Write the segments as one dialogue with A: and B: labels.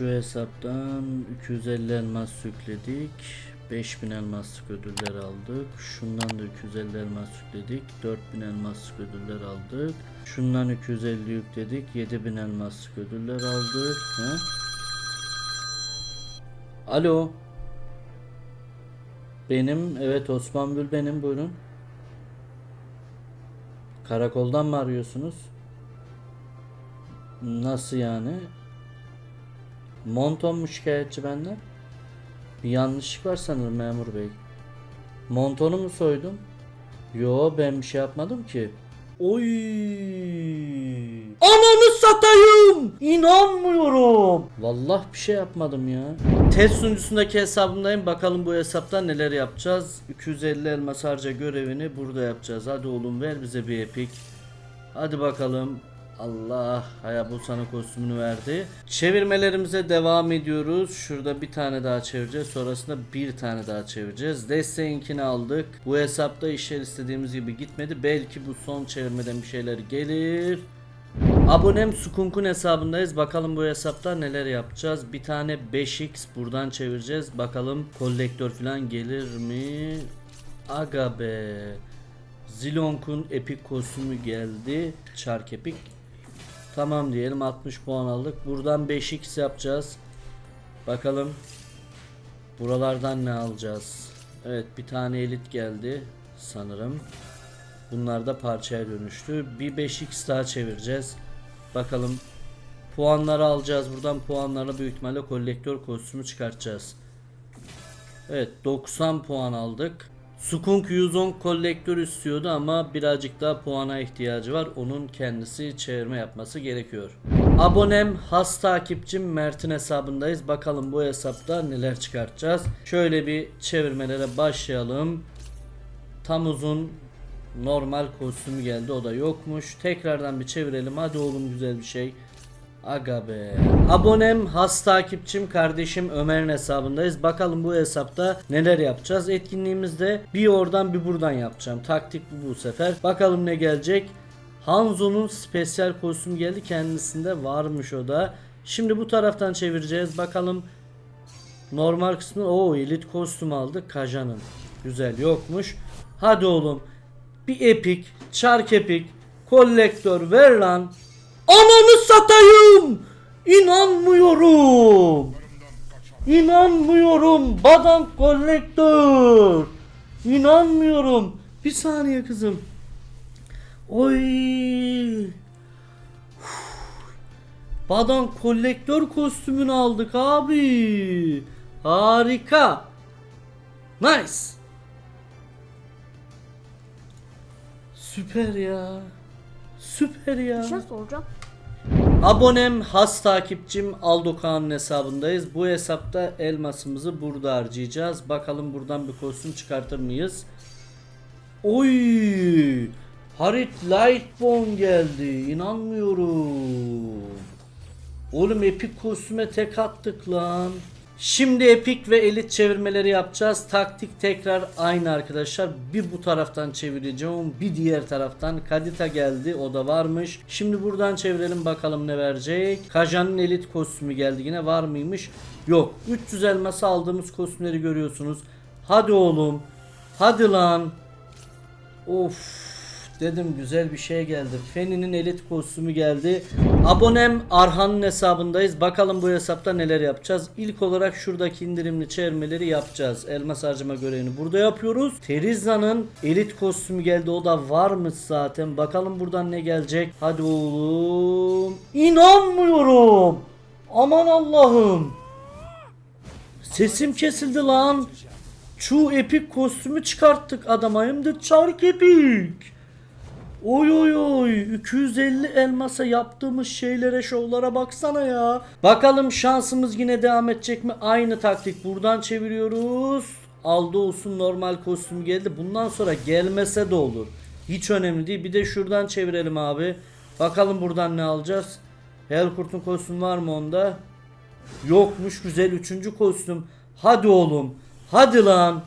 A: Şu hesaptan 250 elmas yükledik. 5000 elmaslık ödüller aldık. Şundan da 250 elmas yükledik. 4000 elmaslık ödüller aldık. Şundan 250 yükledik. 7000 elmaslık ödüller aldık. He? Alo. Benim, evet Osman Bül benim buyurun. Karakoldan mı arıyorsunuz? Nasıl yani? Monton mu şikayetçi benden? Bir yanlışlık var sanırım memur bey. Montonu mu soydum? Yo ben bir şey yapmadım ki. Oy! Ananı satayım! İnanmıyorum. Vallahi bir şey yapmadım ya. Test sunucusundaki hesabımdayım. Bakalım bu hesapta neler yapacağız. 250 elmas harca görevini burada yapacağız. Hadi oğlum ver bize bir epik. Hadi bakalım. Allah Hayabusa'nın kostümünü verdi. Çevirmelerimize devam ediyoruz. Şurada bir tane daha çevireceğiz. Sonrasında bir tane daha çevireceğiz. Desteğinkini aldık. Bu hesapta işler istediğimiz gibi gitmedi. Belki bu son çevirmeden bir şeyler gelir. Abonem Sukunkun hesabındayız. Bakalım bu hesapta neler yapacağız. Bir tane 5x buradan çevireceğiz. Bakalım kolektör falan gelir mi? Aga be. Zilonk'un epik kostümü geldi. Çark epik. Tamam diyelim 60 puan aldık. Buradan 5x yapacağız. Bakalım. Buralardan ne alacağız? Evet bir tane elit geldi sanırım. Bunlar da parçaya dönüştü. Bir 5x daha çevireceğiz. Bakalım. Puanları alacağız. Buradan puanlarla büyük ihtimalle kolektör kostümü çıkartacağız. Evet 90 puan aldık. Skunk 110 kolektör istiyordu ama birazcık daha puana ihtiyacı var. Onun kendisi çevirme yapması gerekiyor. Abonem has takipçim Mert'in hesabındayız. Bakalım bu hesapta neler çıkartacağız. Şöyle bir çevirmelere başlayalım. Tam uzun normal kostümü geldi o da yokmuş. Tekrardan bir çevirelim. Hadi oğlum güzel bir şey. Aga be. Abonem, has takipçim, kardeşim Ömer'in hesabındayız. Bakalım bu hesapta neler yapacağız. Etkinliğimizde bir oradan bir buradan yapacağım. Taktik bu bu sefer. Bakalım ne gelecek. Hanzo'nun spesyal kostüm geldi. Kendisinde varmış o da. Şimdi bu taraftan çevireceğiz. Bakalım normal kısmı. o elit kostüm aldık. Kaja'nın. Güzel yokmuş. Hadi oğlum. Bir epik, çark epik, kolektör ver lan. Ananı satayım. İnanmıyorum. İnanmıyorum. Badan kolektör. İnanmıyorum. Bir saniye kızım. Oy. Badan kolektör kostümünü aldık abi. Harika. Nice. Süper ya. Süper ya.
B: Bir şey soracağım.
A: Abonem, has takipçim Aldo Kağan'ın hesabındayız. Bu hesapta elmasımızı burada harcayacağız. Bakalım buradan bir kostüm çıkartır mıyız? Oy! Harit Lightbone geldi. İnanmıyorum. Oğlum epik kostüme tek attık lan. Şimdi epik ve elit çevirmeleri yapacağız. Taktik tekrar aynı arkadaşlar. Bir bu taraftan çevireceğim. Bir diğer taraftan. Kadita geldi. O da varmış. Şimdi buradan çevirelim bakalım ne verecek. Kajan'ın elit kostümü geldi. Yine var mıymış? Yok. 300 elması aldığımız kostümleri görüyorsunuz. Hadi oğlum. Hadi lan. Of dedim güzel bir şey geldi. Feni'nin elit kostümü geldi. Abonem Arhan'ın hesabındayız. Bakalım bu hesapta neler yapacağız. İlk olarak şuradaki indirimli çevirmeleri yapacağız. Elmas harcama görevini burada yapıyoruz. Teriza'nın elit kostümü geldi. O da varmış zaten. Bakalım buradan ne gelecek. Hadi oğlum. İnanmıyorum. Aman Allah'ım. Sesim kesildi lan. Şu epik kostümü çıkarttık adama hem de çark epik. Oy oy oy 250 elmasa yaptığımız şeylere şovlara baksana ya. Bakalım şansımız yine devam edecek mi? Aynı taktik buradan çeviriyoruz. Aldı olsun normal kostüm geldi. Bundan sonra gelmese de olur. Hiç önemli değil. Bir de şuradan çevirelim abi. Bakalım buradan ne alacağız? Helkurt'un kostümü var mı onda? Yokmuş güzel üçüncü kostüm. Hadi oğlum. Hadi lan.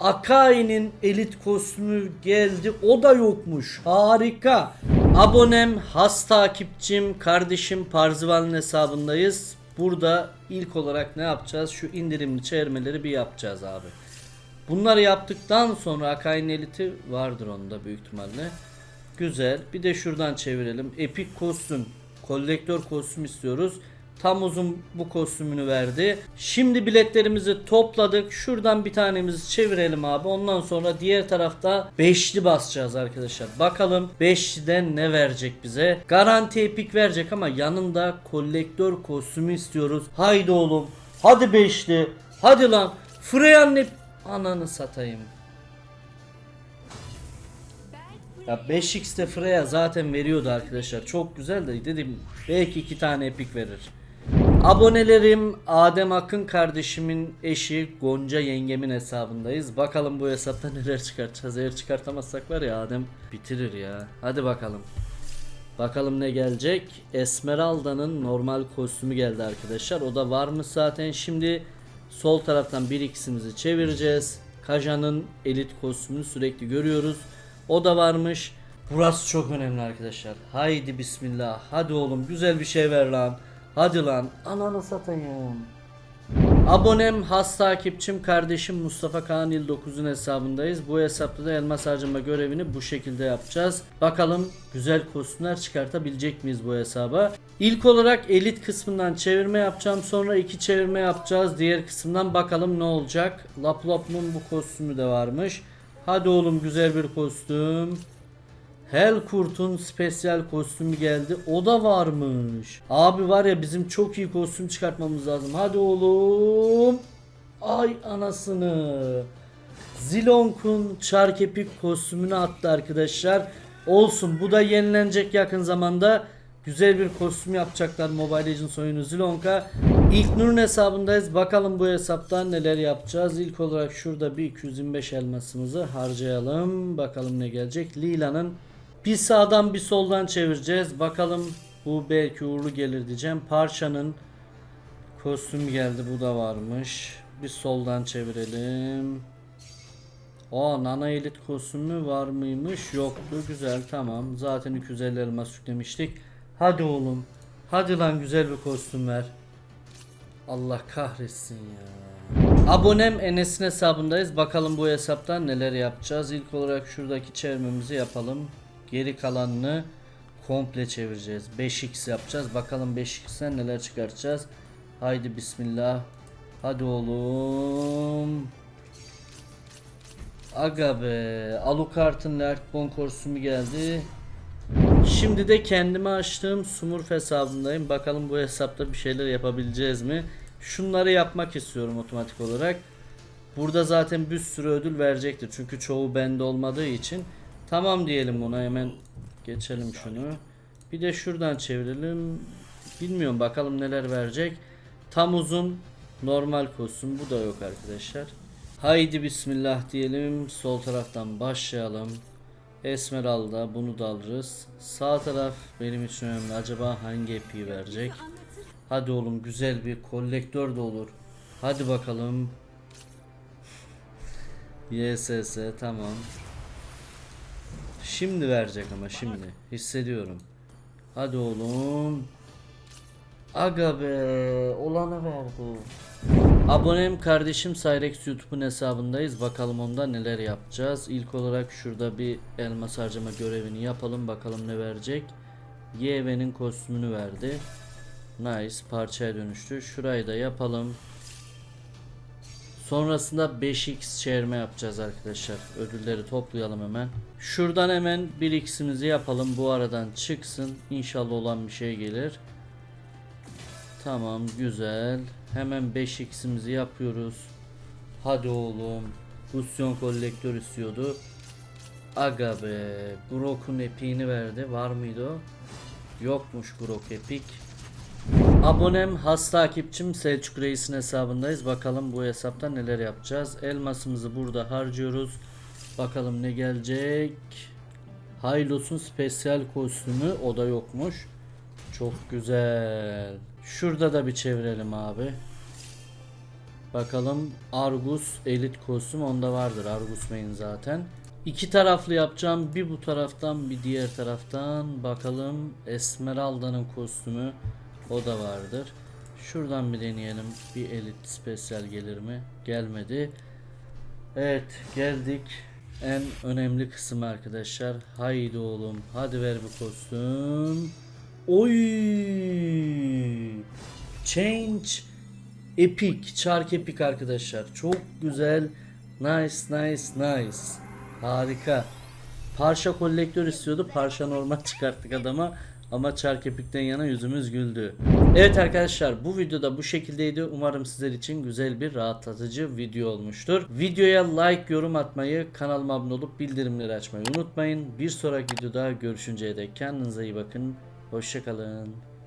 A: Akai'nin elit kostümü geldi. O da yokmuş. Harika. Abonem, has takipçim, kardeşim Parzival'ın hesabındayız. burada ilk olarak ne yapacağız? Şu indirimli çevirmeleri bir yapacağız abi. Bunları yaptıktan sonra Akain Elite vardır onda büyük ihtimalle. Güzel. Bir de şuradan çevirelim. Epic kostüm. Kolektör kostüm istiyoruz. Tam uzun bu kostümünü verdi. Şimdi biletlerimizi topladık. Şuradan bir tanemizi çevirelim abi. Ondan sonra diğer tarafta beşli basacağız arkadaşlar. Bakalım beşliden ne verecek bize. Garanti epik verecek ama yanında kolektör kostümü istiyoruz. Haydi oğlum. Hadi beşli. Hadi lan. Freyan ne... Ananı satayım. Ya 5x'te Freya zaten veriyordu arkadaşlar. Çok güzel de dedim belki iki tane epik verir. Abonelerim Adem Akın kardeşimin eşi Gonca yengemin hesabındayız. Bakalım bu hesapta neler çıkartacağız. Eğer çıkartamazsak var ya Adem bitirir ya. Hadi bakalım. Bakalım ne gelecek. Esmeralda'nın normal kostümü geldi arkadaşlar. O da var mı zaten. Şimdi sol taraftan bir ikisimizi çevireceğiz. Kaja'nın elit kostümünü sürekli görüyoruz. O da varmış. Burası çok önemli arkadaşlar. Haydi bismillah. Hadi oğlum güzel bir şey ver lan. Hadi lan. Ananı satayım. Abonem, has takipçim, kardeşim Mustafa Kaan İl 9'un hesabındayız. Bu hesapta da elmas harcama görevini bu şekilde yapacağız. Bakalım güzel kostümler çıkartabilecek miyiz bu hesaba? İlk olarak elit kısmından çevirme yapacağım. Sonra iki çevirme yapacağız. Diğer kısımdan bakalım ne olacak. Laplop'un bu kostümü de varmış. Hadi oğlum güzel bir kostüm. Hellkurt'un spesyal kostümü geldi. O da varmış. Abi var ya bizim çok iyi kostüm çıkartmamız lazım. Hadi oğlum. Ay anasını. Zilonk'un çark epik kostümünü attı arkadaşlar. Olsun bu da yenilenecek yakın zamanda. Güzel bir kostüm yapacaklar Mobile Legends oyunu Zilonk'a. İlk Nur'un hesabındayız. Bakalım bu hesaptan neler yapacağız. İlk olarak şurada bir 225 elmasımızı harcayalım. Bakalım ne gelecek. Lila'nın bir sağdan bir soldan çevireceğiz. Bakalım bu belki uğurlu gelir diyeceğim. Parçanın kostüm geldi. Bu da varmış. Bir soldan çevirelim. O nana elit kostümü var mıymış? Yoktu. Güzel tamam. Zaten 250 elmas yüklemiştik. Hadi oğlum. Hadi lan güzel bir kostüm ver. Allah kahretsin ya. Abonem Enes'in hesabındayız. Bakalım bu hesaptan neler yapacağız. İlk olarak şuradaki çevirmemizi yapalım. Geri kalanını komple çevireceğiz. 5x yapacağız. Bakalım 5x'ten neler çıkartacağız. Haydi bismillah. Hadi oğlum. Aga be. Alucard'ın Lerkbon kostümü geldi. Şimdi de kendime açtığım Smurf hesabındayım. Bakalım bu hesapta bir şeyler yapabileceğiz mi? Şunları yapmak istiyorum otomatik olarak. Burada zaten bir sürü ödül verecektir. Çünkü çoğu bende olmadığı için. Tamam diyelim buna hemen geçelim şunu. Bir de şuradan çevirelim. Bilmiyorum bakalım neler verecek. Tam uzun normal kostüm bu da yok arkadaşlar. Haydi bismillah diyelim. Sol taraftan başlayalım. Esmeralda bunu da alırız. Sağ taraf benim için önemli. Acaba hangi epiği verecek? Hadi oğlum güzel bir kolektör de olur. Hadi bakalım. YSS tamam. Şimdi verecek ama şimdi. Hissediyorum. Hadi oğlum. Aga be. Olanı verdi. Abonem kardeşim Cyrex YouTube'un hesabındayız. Bakalım onda neler yapacağız. İlk olarak şurada bir elmas harcama görevini yapalım. Bakalım ne verecek. YV'nin kostümünü verdi. Nice. Parçaya dönüştü. Şurayı da yapalım. Sonrasında 5x çevirme yapacağız arkadaşlar. Ödülleri toplayalım hemen. Şuradan hemen 1x'imizi yapalım. Bu aradan çıksın. İnşallah olan bir şey gelir. Tamam güzel. Hemen 5x'imizi yapıyoruz. Hadi oğlum. Rusyon kolektör istiyordu. Aga be. Grok'un epiğini verdi. Var mıydı o? Yokmuş Grok epik. Abonem has takipçim Selçuk Reis'in hesabındayız. Bakalım bu hesapta neler yapacağız. Elmasımızı burada harcıyoruz. Bakalım ne gelecek. Haylos'un spesyal kostümü o da yokmuş. Çok güzel. Şurada da bir çevirelim abi. Bakalım Argus elit kostüm onda vardır. Argus main zaten. İki taraflı yapacağım. Bir bu taraftan bir diğer taraftan. Bakalım Esmeralda'nın kostümü o da vardır. Şuradan bir deneyelim. Bir elit spesyal gelir mi? Gelmedi. Evet geldik. En önemli kısım arkadaşlar. Haydi oğlum. Hadi ver bir kostüm. Oy! Change Epic. Çark Epic arkadaşlar. Çok güzel. Nice nice nice. Harika. Parça kolektör istiyordu. Parça normal çıkarttık adama. Ama çark epikten yana yüzümüz güldü. Evet arkadaşlar bu videoda bu şekildeydi. Umarım sizler için güzel bir rahatlatıcı video olmuştur. Videoya like, yorum atmayı, kanalıma abone olup bildirimleri açmayı unutmayın. Bir sonraki videoda görüşünceye dek kendinize iyi bakın. Hoşçakalın.